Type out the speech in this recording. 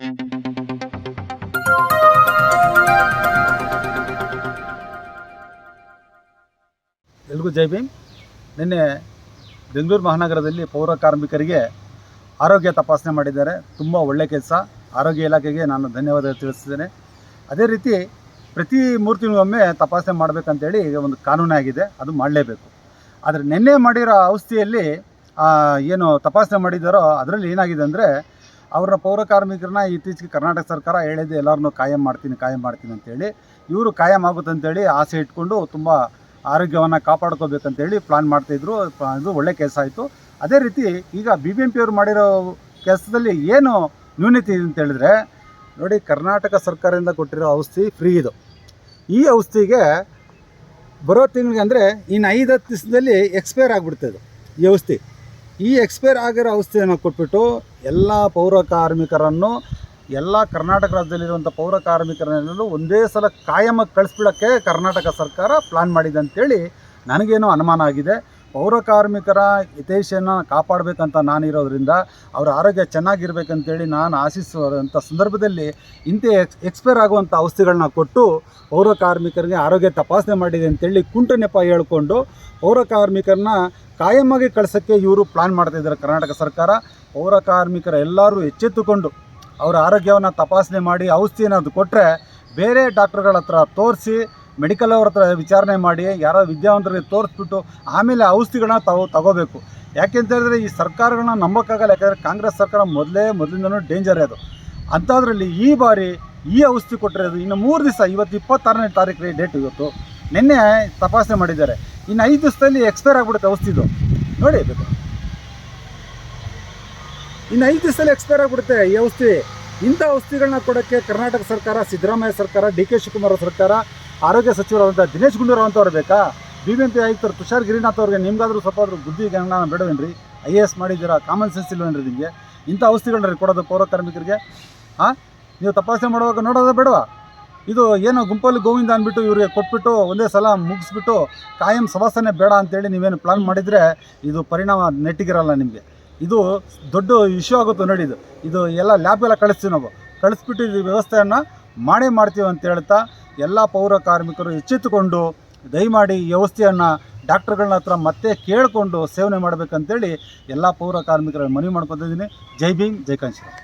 ಎಲ್ರಿಗೂ ಜೈ ಭೀಮ್. ನಿನ್ನೆ ಬೆಂಗಳೂರು ಮಹಾನಗರದಲ್ಲಿ ಪೌರ ಕಾರ್ಮಿಕರಿಗೆ ಆರೋಗ್ಯ ತಪಾಸಣೆ ಮಾಡಿದ್ದಾರೆ. ತುಂಬ ಒಳ್ಳೆಯ ಕೆಲಸ. ಆರೋಗ್ಯ ಇಲಾಖೆಗೆ ನಾನು ಧನ್ಯವಾದ ತಿಳಿಸ್ತಿದ್ದೇನೆ. ಅದೇ ರೀತಿ ಪ್ರತಿ ಮೂರು ತಿಂಗಳೊಮ್ಮೆ ತಪಾಸಣೆ ಮಾಡಬೇಕಂತೇಳಿ ಈಗ ಒಂದು ಕಾನೂನಾಗಿದೆ ಅದು ಮಾಡಲೇಬೇಕು. ಆದರೆ ನಿನ್ನೆ ಮಾಡಿರೋ ಔಷಧಿಯಲ್ಲಿ ಏನು ತಪಾಸಣೆ ಮಾಡಿದ್ದಾರೋ, ಅದರಲ್ಲಿ ಏನಾಗಿದೆ ಅಂದರೆ ಅವರ ಪೌರ ಕಾರ್ಮಿಕರನ್ನ ಇತ್ತೀಚೆಗೆ ಕರ್ನಾಟಕ ಸರ್ಕಾರ ಹೇಳಿದ್ದು ಎಲ್ಲರನ್ನೂ ಕಾಯಂ ಮಾಡ್ತೀನಿ ಕಾಯಂ ಮಾಡ್ತೀನಿ ಅಂತೇಳಿ. ಇವರು ಕಾಯಂ ಆಗುತ್ತೆ ಅಂತೇಳಿ ಆಸೆ ಇಟ್ಕೊಂಡು ತುಂಬ ಆರೋಗ್ಯವನ್ನು ಕಾಪಾಡ್ಕೋಬೇಕಂತೇಳಿ ಪ್ಲಾನ್ ಮಾಡ್ತಾಯಿದ್ರು ಇದು ಒಳ್ಳೆ ಕೆಲಸ ಆಯಿತು. ಅದೇ ರೀತಿ ಈಗ ಬಿ ಬಿ ಎಂ ಪಿಯವರು ಮಾಡಿರೋ ಕೆಲಸದಲ್ಲಿ ಏನು ನ್ಯೂನತೆ ಇದೆ ಅಂತ ಹೇಳಿದ್ರೆ ನೋಡಿ ಕರ್ನಾಟಕ ಸರ್ಕಾರದಿಂದ ಕೊಟ್ಟಿರೋ ಔಷಧಿ ಫ್ರೀ ಇದು. ಈ ಔಷಧಿಗೆ ಬರೋ ತಿಂಗಳಿಗೆ ಅಂದರೆ ಇನ್ನು ಐದು ಹತ್ತು ದಿವಸದಲ್ಲಿ ಎಕ್ಸ್ಪೈರ್ ಆಗಿಬಿಡ್ತದೆ ಈ ಔಷಧಿ. ಈ ಎಕ್ಸ್ಪೈರ್ ಆಗಿರೋ ಔಷಧಿಯನ್ನು ಕೊಟ್ಬಿಟ್ಟು ಎಲ್ಲ ಪೌರ ಕಾರ್ಮಿಕರನ್ನು, ಎಲ್ಲ ಕರ್ನಾಟಕ ರಾಜ್ಯದಲ್ಲಿರುವಂಥ ಪೌರ ಕಾರ್ಮಿಕರನ್ನೆಲ್ಲರೂ ಒಂದೇ ಸಲ ಕಾಯಮಾಗಿ ಕಳಿಸ್ಬಿಡೋಕ್ಕೆ ಕರ್ನಾಟಕ ಸರ್ಕಾರ ಪ್ಲಾನ್ ಮಾಡಿದೆ ಅಂತೇಳಿ ನನಗೇನೋ ಅನುಮಾನ ಆಗಿದೆ. ಪೌರ ಕಾರ್ಮಿಕರ ಹಿತೈಷಿಯನ್ನು ಕಾಪಾಡಬೇಕಂತ ನಾನಿರೋದ್ರಿಂದ ಅವರ ಆರೋಗ್ಯ ಚೆನ್ನಾಗಿರ್ಬೇಕಂತೇಳಿ ನಾನು ಆಶಿಸುವಂಥ ಸಂದರ್ಭದಲ್ಲಿ ಇಂಥ ಎಕ್ಸ್, ಎಕ್ಸ್ಪೈರ್ ಆಗುವಂಥ ಔಷಧಿಗಳನ್ನ ಕೊಟ್ಟು ಪೌರ ಕಾರ್ಮಿಕರಿಗೆ ಆರೋಗ್ಯ ತಪಾಸಣೆ ಮಾಡಿದೆ ಅಂತೇಳಿ ಕುಂಟು ನೆಪ ಹೇಳ್ಕೊಂಡು ಪೌರ ಕಾರ್ಮಿಕರನ್ನ ಕಾಯಮಾಗಿ ಕಳಿಸೋಕ್ಕೆ ಇವರು ಪ್ಲಾನ್ ಮಾಡ್ತಾಯಿದ್ದಾರೆ ಕರ್ನಾಟಕ ಸರ್ಕಾರ. ಪೌರ ಕಾರ್ಮಿಕರ ಎಲ್ಲರೂ ಎಚ್ಚೆತ್ತುಕೊಂಡು ಅವರ ಆರೋಗ್ಯವನ್ನು ತಪಾಸಣೆ ಮಾಡಿ ಔಷಧಿ ಏನಾದರೂ ಕೊಟ್ಟರೆ ಬೇರೆ ಡಾಕ್ಟ್ರುಗಳ ಹತ್ರ ತೋರಿಸಿ ಮೆಡಿಕಲ್ ಅವ್ರ ಹತ್ರ ವಿಚಾರಣೆ ಮಾಡಿ, ಯಾರೋ ವಿದ್ಯಾವಂತರಿಗೆ ತೋರಿಸ್ಬಿಟ್ಟು ಆಮೇಲೆ ಔಷಧಿಗಳನ್ನ ತಗೋ ತಗೋಬೇಕು. ಯಾಕೆಂತ ಹೇಳಿದ್ರೆ ಈ ಸರ್ಕಾರಗಳನ್ನ ನಂಬೋಕ್ಕಾಗಲ್ಲ, ಯಾಕಂದರೆ ಕಾಂಗ್ರೆಸ್ ಸರ್ಕಾರ ಮೊದಲೇ ಮೊದಲಿಂದನೂ ಡೇಂಜರೇ ಅದು. ಅಂಥದ್ರಲ್ಲಿ ಈ ಬಾರಿ ಈ ಔಷಧಿ ಕೊಟ್ಟಿರೋದು ಇನ್ನು ಮೂರು ದಿವಸ, ಇವತ್ತು ಇಪ್ಪತ್ತಾರನೇ ತಾರೀಕು ಡೇಟ್ ಇವತ್ತು. ನಿನ್ನೆ ತಪಾಸಣೆ ಮಾಡಿದ್ದಾರೆ. ಇನ್ನು ಐದು ದಿವಸದಲ್ಲಿ ಎಕ್ಸ್ಪೈರ್ ಆಗಿಬಿಡುತ್ತೆ ಔಷಧಿದು. ನೋಡಿ ಬೇಕು ಇನ್ನು ಐದು ದಿವಸದಲ್ಲಿ ಎಕ್ಸ್ಪೈರ್ ಆಗಿಬಿಡುತ್ತೆ ಈ ಔಷಧಿ. ಇಂಥ ಔಷಧಿಗಳನ್ನ ಕೊಡೋಕ್ಕೆ ಕರ್ನಾಟಕ ಸರ್ಕಾರ, ಸಿದ್ದರಾಮಯ್ಯ ಸರ್ಕಾರ, ಡಿ ಕೆ ಶಿವಕುಮಾರ್ ಸರ್ಕಾರ ಆರೋಗ್ಯ ಸಚಿವರಾದಂಥ ದಿನೇಶ್ ಗುಂಡೂರಾವ್ ಅಂತವ್ರು ಬೇಕಾ? ಬಿ ಬಿ ಎಂ ಪಿ ಆಯುಕ್ತರು ತುಷಾರ್ ಗಿರಿನಾಥ್ ಅವ್ರಿಗೆ ನಿಮ್ಗಾದ್ರೂ ಸ್ವಲ್ಪ ಆದ್ರೂ ಬುದ್ಧಿ ಜ್ಞಾನ ಬೇಡವೇನ್ರಿ? ಐ ಎ ಎಸ್ ಮಾಡಿದ್ದೀರಾ? ಕಾಮನ್ ಸೆನ್ಸ್ ಇಲ್ವೇನ್ರಿ ನಿಮಗೆ? ಇಂಥ ಔಷಧಿಗಳನ್ನ ಕೊಡೋದು ಪೌರ ಕಾರ್ಮಿಕರಿಗೆ. ಹಾಂ ನೀವು ತಪಾಸಣೆ ಮಾಡುವಾಗ ನೋಡೋದೇ ಬೇಡವಾ? ಇದು ಏನೋ ಗುಂಪಲ್ಲಿ ಗೋವಿಂದ ಅಂದ್ಬಿಟ್ಟು ಇವರಿಗೆ ಕೊಟ್ಬಿಟ್ಟು ಒಂದೇ ಸಲ ಮುಗಿಸ್ಬಿಟ್ಟು ಕಾಯಂ ಸವಾಸನೆ ಬೇಡ ಅಂತೇಳಿ ನೀವೇನು ಪ್ಲಾನ್ ಮಾಡಿದರೆ ಇದು ಪರಿಣಾಮ ನೆಟ್ಟಿಗಿರಲ್ಲ ನಿಮಗೆ. ಇದು ದೊಡ್ಡ ಇಶ್ಯೂ ಆಗುತ್ತೆ ನೋಡಿ ಇದು. ಇದು ಎಲ್ಲ ಲ್ಯಾಬ್ಗೆಲ್ಲ ಕಳಿಸ್ತೀವಿ ನಾವು. ಕಳಿಸ್ಬಿಟ್ಟು ಇದು ವ್ಯವಸ್ಥೆಯನ್ನು ಮಾಡೇ ಮಾಡ್ತೀವಿ ಅಂತ ಹೇಳ್ತಾ ಎಲ್ಲ ಪೌರ ಕಾರ್ಮಿಕರು ಎಚ್ಚೆತ್ತುಕೊಂಡು ದಯಮಾಡಿ ಈ ವ್ಯವಸ್ಥೆಯನ್ನು ಡಾಕ್ಟರ್ಗಳನ್ನ ಹತ್ರ ಮತ್ತೆ ಕೇಳಿಕೊಂಡು ಸೇವನೆ ಮಾಡಬೇಕಂತೇಳಿ ಎಲ್ಲ ಪೌರ ಕಾರ್ಮಿಕರ ಮನವಿ ಮಾಡ್ಕೊತಿದ್ದೀನಿ ಜೈ ಭೀಮ್, ಜೈ ಕಾಂಶಿರಾಮ್.